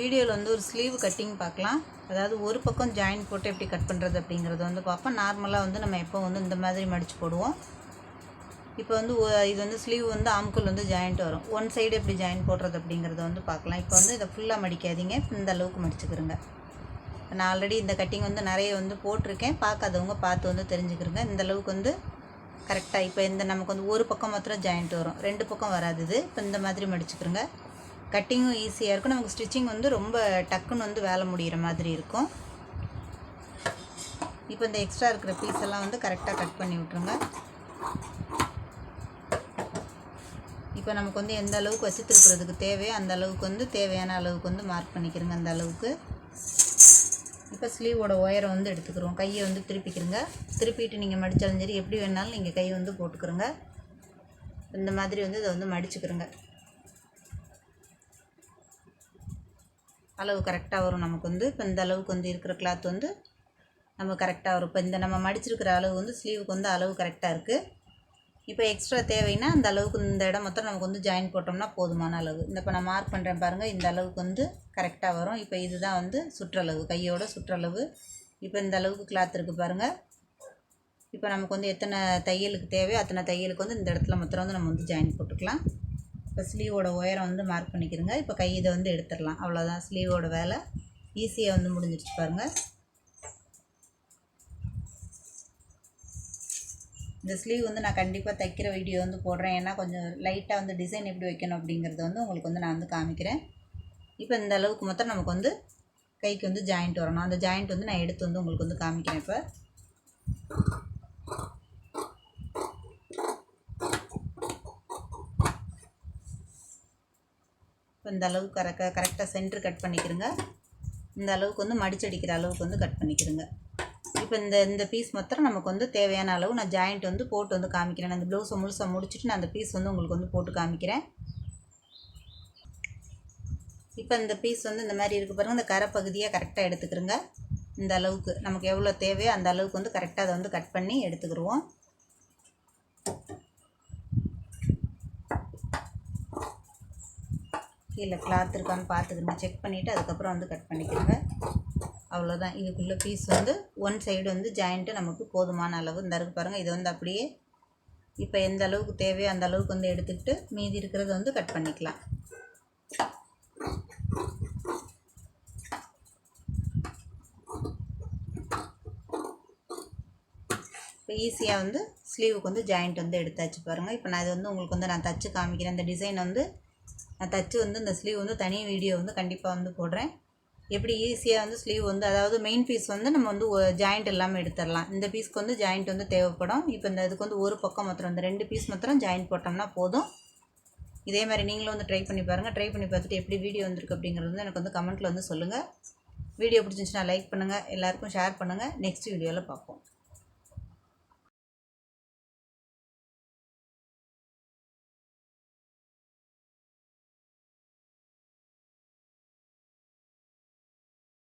வீடியோவில் வந்து ஒரு ஸ்லீவ் கட்டிங் பார்க்கலாம். அதாவது ஒரு பக்கம் ஜாயின் போட்டு எப்படி கட் பண்ணுறது அப்படிங்கிறத வந்து பார்ப்போம். நார்மலாக வந்து நம்ம எப்போ வந்து இந்த மாதிரி மடித்து போடுவோம். இப்போ வந்து இது வந்து ஸ்லீவ் வந்து ஆம்குள் வந்து ஜாயிண்ட் வரும். ஒன் சைடு எப்படி ஜாயின் போடுறது அப்படிங்கிறத வந்து பார்க்கலாம். இப்போ வந்து இதை ஃபுல்லாக மடிக்காதீங்க. இந்த அளவுக்கு மடிச்சுக்கிறோங்க நான் ஆல்ரெடி இந்த கட்டிங் வந்து நிறைய வந்து போட்டிருக்கேன். பார்க்காதவங்க பார்த்து வந்து தெரிஞ்சுக்கிறோங்க இந்த அளவுக்கு வந்து கரெக்டாக இப்போ இந்த நமக்கு வந்து ஒரு பக்கம் மாத்திரம் ஜாயிண்ட் வரும். ரெண்டு பக்கம் வராது இது. இப்போ இந்த மாதிரி மடிச்சுக்கிறோங்க கட்டிங்கும் ஈஸியாக இருக்கும். நமக்கு ஸ்டிச்சிங் வந்து ரொம்ப டக்குன்னு வந்து வேலை முடிகிற மாதிரி இருக்கும். இப்போ இந்த எக்ஸ்ட்ரா இருக்கிற பீஸ் எல்லாம் வந்து கரெக்டாக கட் பண்ணி விட்ருங்க இப்போ நமக்கு வந்து எந்த அளவுக்கு வச்சு திருப்புறதுக்கு தேவையோ அந்த அளவுக்கு வந்து தேவையான அளவுக்கு வந்து மார்க் பண்ணிக்கிறோங்க அந்த அளவுக்கு. இப்போ ஸ்லீவோட ஒயரை வந்து எடுத்துக்கிறோம். கையை வந்து திருப்பிக்கிறங்க. திருப்பிட்டு நீங்கள் மடித்தாலும் சரி எப்படி வேணாலும் நீங்கள் கை வந்து போட்டுக்கிறோங்க. இந்த மாதிரி வந்து இதை வந்து மடிச்சுக்கிறோங்க. அளவு கரெக்டாக வரும் நமக்கு வந்து. இப்போ இந்த அளவுக்கு வந்து இருக்கிற கிளாத் வந்து நம்ம கரெக்டாக வரும். இப்போ இந்த நம்ம மடிச்சிருக்கிற அளவு வந்து ஸ்லீவுக்கு வந்து அளவு கரெக்டாக இருக்குது இப்போ எக்ஸ்ட்ரா தேவைன்னா அந்த அளவுக்கு இந்த இடம் மொத்தம் நமக்கு வந்து ஜாயின் போட்டோம்னா போதுமான அளவு. இந்த இப்போ நான் மார்க் பண்ணுறேன் பாருங்கள் இந்த அளவுக்கு வந்து கரெக்டாக வரும். இப்போ இதுதான் வந்து சுற்றளவு கையோட சுற்றளவு. இப்போ இந்த அளவுக்கு கிளாத் இருக்குது பாருங்கள் இப்போ நமக்கு வந்து எத்தனை தையலுக்கு தேவையோ அத்தனை தையலுக்கு வந்து இந்த இடத்துல மொத்தம் வந்து நம்ம வந்து ஜாயின் போட்டுக்கலாம். இப்போ ஸ்லீவோட உயரம் வந்து மார்க் பண்ணிக்கிறங்க இப்போ கை இதை வந்து எடுத்துடலாம். அவ்வளோதான். ஸ்லீவோட வேலை. ஈஸியாக வந்து முடிஞ்சிருச்சு பாருங்கள் இந்த ஸ்லீவ் வந்து நான் கண்டிப்பாக தைக்கிற வீடியோ வந்து போடுறேன். ஏன்னா கொஞ்சம் லைட்டாக வந்து டிசைன் எப்படி வைக்கணும் அப்படிங்கிறத வந்து உங்களுக்கு வந்து நான் வந்து காமிக்கிறேன். இப்போ இந்த அளவுக்கு மொத்தம் நமக்கு வந்து கைக்கு வந்து ஜாயிண்ட் வரணும். அந்த ஜாயிண்ட் வந்து நான் எடுத்து வந்து உங்களுக்கு வந்து காமிக்கிறேன் இப்போ. இப்போ இந்த அளவுக்கு கரெக்டாக கரெக்டாக சென்டர் கட் பண்ணிக்கிறங்க இந்த அளவுக்கு வந்து மடிச்சடிக்கிற அளவுக்கு வந்து கட் பண்ணிக்கிறங்க இப்போ இந்த இந்த பீஸ் மாத்திரம் நமக்கு வந்து தேவையான அளவு நான் ஜாயிண்ட் வந்து போட்டு வந்து காமிக்கிறேன். நான் இந்த ப்ளவுஸை முழுசாக முடிச்சுட்டு நான் அந்த பீஸ் வந்து உங்களுக்கு வந்து போட்டு காமிக்கிறேன். இப்போ இந்த பீஸ் வந்து இந்த மாதிரி இருக்குது பாருங்கள் இந்த கரை பகுதியை கரெக்டாக எடுத்துக்கிறோங்க இந்த அளவுக்கு நமக்கு எவ்வளோ தேவையோ அந்த அளவுக்கு வந்து கரெக்டாக அதை வந்து கட் பண்ணி எடுத்துக்கிடுவோம் கீழே கிளாத் இருக்கான்னு பார்த்துக்கங்க செக் பண்ணிவிட்டு அதுக்கப்புறம் வந்து கட் பண்ணிக்கிறோங்க. அவ்வளோதான் இதுக்குள்ளே பீஸ் வந்து ஒன் சைடு வந்து ஜாயிண்ட்டு நமக்கு போதுமான அளவு. இந்த இருக்கு பாருங்கள் இது வந்து அப்படியே இப்போ எந்த அளவுக்கு தேவையோ அந்த அளவுக்கு வந்து எடுத்துக்கிட்டு மீதி இருக்கிறத வந்து கட் பண்ணிக்கலாம். இப்போ ஈஸியாக வந்து ஸ்லீவுக்கு வந்து ஜாயிண்ட் வந்து எடுத்தாச்சு பாருங்கள் இப்போ நான் இது வந்து உங்களுக்கு வந்து நான் தச்சு காமிக்கிறேன். இந்த டிசைன் வந்து நான் தச்சு வந்து இந்த ஸ்லீவ் வந்து தனி வீடியோ வந்து கண்டிப்பாக வந்து போடுறேன். எப்படி ஈஸியாக வந்து ஸ்லீவ் வந்து அதாவது மெயின் பீஸ் வந்து நம்ம வந்து ஜாயிண்ட் இல்லாமல் எடுத்துடலாம். இந்த பீஸ்க்கு வந்து ஜாயிண்ட் வந்து தேவைப்படும். இப்போ இந்த இதுக்கு வந்து ஒரு பக்கம் மாத்திரம் இந்த ரெண்டு பீஸ் மாத்திரம் ஜாயிண்ட் போட்டோம்னா போதும். இதே மாதிரி நீங்களும் வந்து ட்ரை பண்ணி பாருங்கள் ட்ரை பண்ணி பார்த்துட்டு எப்படி வீடியோ வந்திருக்கு அப்படிங்கிறது வந்து எனக்கு வந்து கமெண்ட்டில் வந்து சொல்லுங்கள் வீடியோ பிடிச்சிருந்துச்சுன்னா லைக் பண்ணுங்கள் எல்லாருக்கும் ஷேர் பண்ணுங்கள் நெக்ஸ்ட் வீடியோவில் பார்ப்போம்.